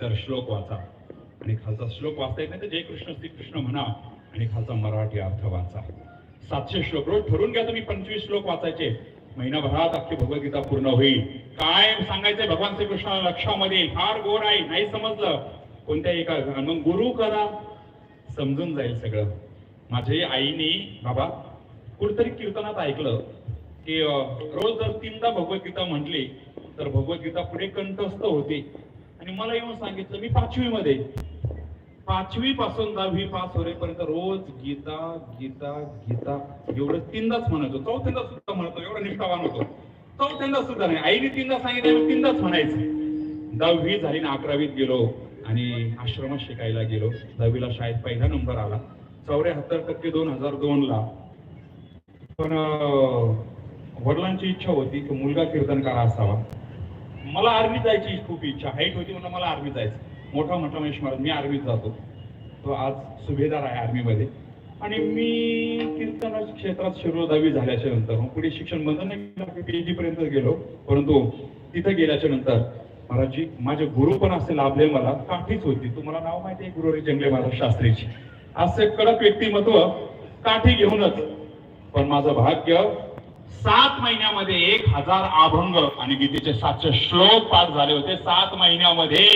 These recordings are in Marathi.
तर श्लोक वाचा. आणि खालचा श्लोक वाचता येत नाही तर जय कृष्ण श्री कृष्ण म्हणा. आणि खालचा मराठी अर्थ वाचा. सातशे श्लोक रोज ठरवून घ्या तुम्ही पंचवीस श्लोक वाचायचे. महिनाभरात अख्खी भगवद्गीता पूर्ण होईल. काय सांगायचंय भगवान श्रीकृष्ण लक्षामध्ये. फार गोड आहे नाही समजलं. कोणत्या एका मग गुरु करा. समजून जाईल सगळं. माझ्या आईने बाबा कुठतरी कीर्तनात ऐकलं की रोज जर तीनदा भगवद्गीता म्हटली तर भगवद्गीता पुढे कंठस्थ होते. आणि मला येऊन सांगितलं मी पाचवी मध्ये पाचवी पासून दहावी पास होईपर्यंत रोज गीता गीता गीता एवढं तीनदाच म्हणायचो चौथ्यांदा सुद्धा म्हणतो एवढा निष्ठावान होतो. चौथ्यांदा सुद्धा नाही. आईने तीनदा सांगितलं तीनदाच म्हणायचं. दहावी झाली ना अकरावीत गेलो आणि आश्रमात शिकायला गेलो. दहावीला शाळेत पहिला नंबर आला. चौऱ्याहत्तर टक्के दोन हजार दोन ला पण वडिलांची इच्छा होती की मुलगा कीर्तनकार असावा. मला आर्मी जायची खूप इच्छा. हाईट होती म्हणून मला आर्मी जायचं. मोठा मोठा महेश महाराज मी आर्मीत जातो तो आज सुभेदार आहे आर्मीमध्ये. आणि मी कीर्तन क्षेत्रात शिरोधावी झाल्याच्यानंतर मग पुढे शिक्षण बंद नाही पीएचडी पर्यंत गेलो. परंतु तिथे गेल्याच्यानंतर महाराजजी माझे गुरु पण असे लाभले मला. काठीच होती. तुम्हाला नाव माहिती आहे गुरुरी जंगले महाराज शास्त्रीची. असे कडक व्यक्तिमत्व काठी घेऊनच. पण माझं भाग्य सात महिन्यामध्ये एक हजार अभंग आणि गीतेचे सातशे श्लोक पाठ झाले होते. सात महिन्यामध्ये.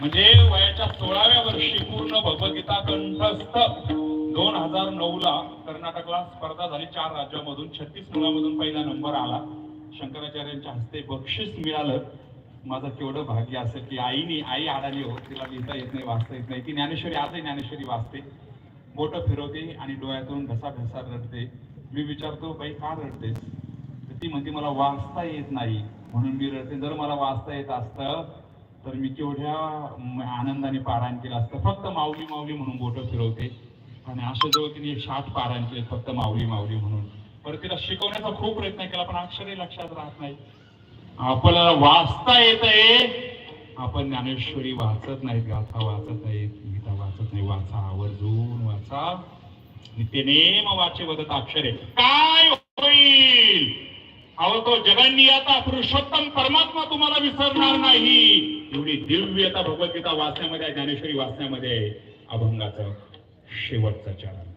म्हणजे वयाच्या सोळाव्या वर्षी पूर्ण भगवद्गीता कंठस्थ दोन हजार नऊ ला कर्नाटकला स्पर्धा झाली. चार राज्यामधून छत्तीस मुलामधून पहिला नंबर आला. शंकराचार्यांच्या हस्ते बक्षीस मिळालं. माझं केवढं भाग्य असं की आईने आई आडाली हो तिला लिहिता येत नाही वाचता येत नाही. ती ज्ञानेश्वरी आजही ज्ञानेश्वरी वाचते. मोठं फिरवते आणि डोळ्यातून घसा घसा रडते. मी विचारतो बाई का रडतेस? तर ती म्हणते मला वाचता येत नाही. म्हणून मी रडते जर मला वाचता येत असतं तर मी केवढ्या आनंदाने पारायण केलं असतं. फक्त माऊली माऊली म्हणून बोटं फिरवते आणि अशा जवळ तिने शाठ पारायण केले फक्त माऊली माऊली म्हणून. पर तिला शिकवण्याचा खूप प्रयत्न केला पण अक्षरही लक्षात राहत नाही. आपल्याला वाचता येत आहे आपण ज्ञानेश्वरी वाचत नाही गाथा वाचत नाही गीता वाचत नाही. वाचा आवर्जून वाचा. नेम वाचे वदत अक्षरे काय होईल? अहो तो जगन्नियाता पुरुषोत्तम परमात्मा तुम्हाला विसरणार नाही. एवढी दिव्यता भगवद्गीता वाचण्यामध्ये आहे, ज्ञानेश्वरी वाचण्यामध्ये आहे. अभंगाचं शेवटचं चरण.